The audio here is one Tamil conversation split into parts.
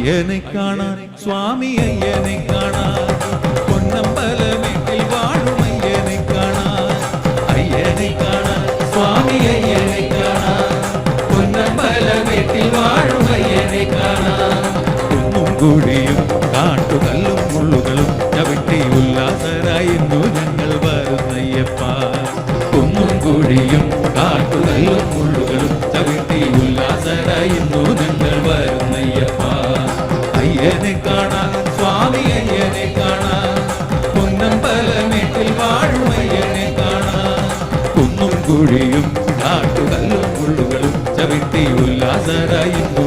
ஐயனை காணான் சுவாமி ஐயனை காணான் பொன்னம்பல வீட்டில் வாழும் ஐயனை காணான் ஐயனை காணான் சுவாமி ஐயனை காணான் பொன்னம்பல வீட்டில் வாழும் ஐயனை காணான் കുന്നും കുഴിയും കാട്ടുകല്ലും മുള്ളുകളും ചവിട്ടി ഉല്ലാസരായിരുന്നു ഞങ്ങൾ വരുന്നയ്യപ്പ കുന്നും കുഴിയും കാട്ടുകല്ലും കുഴിയും കാട്ടുകല്ലും മുള്ളുകളും ചവിട്ടി ഉല്ലാസരായിരുന്നു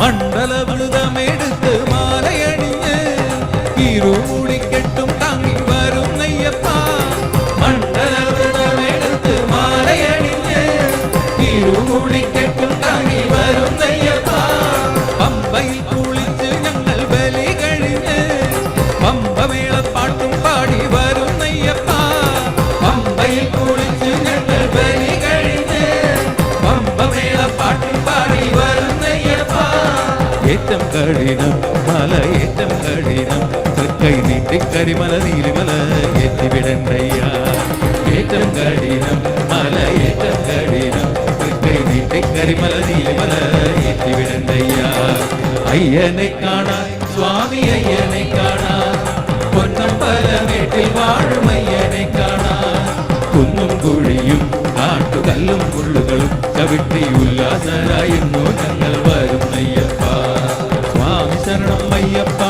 மண்டல விருதம் எடுத்து மாலை அணிந்து இரு ഏറ്റം കഠിനം മല ഏറ്റം കഠിനം തൃക്കൈ നീട്ടി കരിമല നീലിമല എത്തിവിടണ്ടയ്യ ഏറ്റം കഠിനം മല ഏറ്റം കഠിനം തൃക്കൈ നീട്ടി കരിമല നീലിമല എത്തിവിടണ്ടയ്യ അയ്യനെ കാണാൻ സ്വാമി അയ്യനെ കാണാൻ പൊന്നമ്പലമേട്ടിൽ വാഴും അയ്യനെ കാണാൻ കുന്നും കുഴിയും കാട്ടുകല്ലും മുള്ളുകളും ചവിട്ടി ഉല്ലാസരായിരുന്നു ഞങ്ങൾ വരും അയ്യപ്പ சரணம் ஐயப்பா.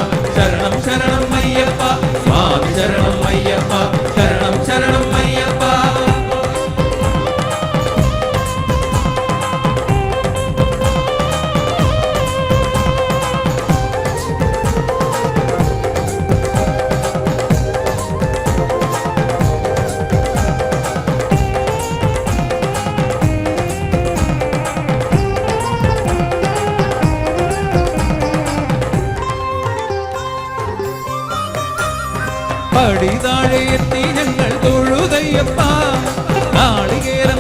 പടി താഴെ എത്തി ഞങ്ങൾ തൊഴുതയ്യപ്പ നാളികേരം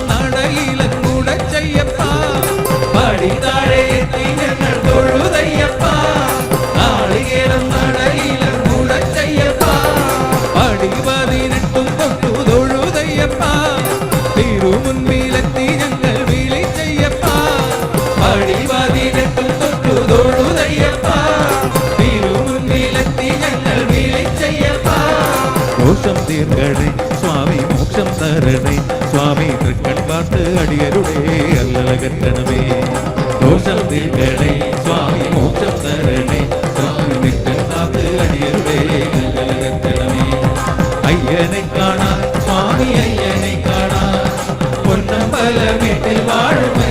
சுவாமி மோட்சம் தரணே. சுவாமி திருக்கண் பார்த்து அடியருடே அல்லலகட்டணமே தோஷம் தீர்க்கணே. சுவாமி மோட்சம் தரணே. சுவாமி திருக்கண் பார்த்து அடியருடே அல்லலகட்டணமே ஐயனை காணா சுவாமி ஐயனை காணா. பொன்னம்பல வீட்டில் வாழுமே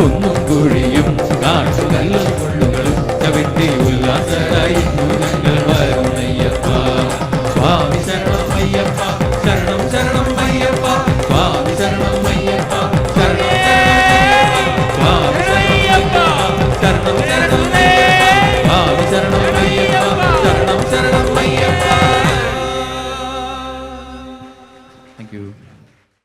കുന്നും കുഴിയും കാട്ടുകല്ലും കൊള്ളുകളും കവിന്റെ ഉല്ലാസരായി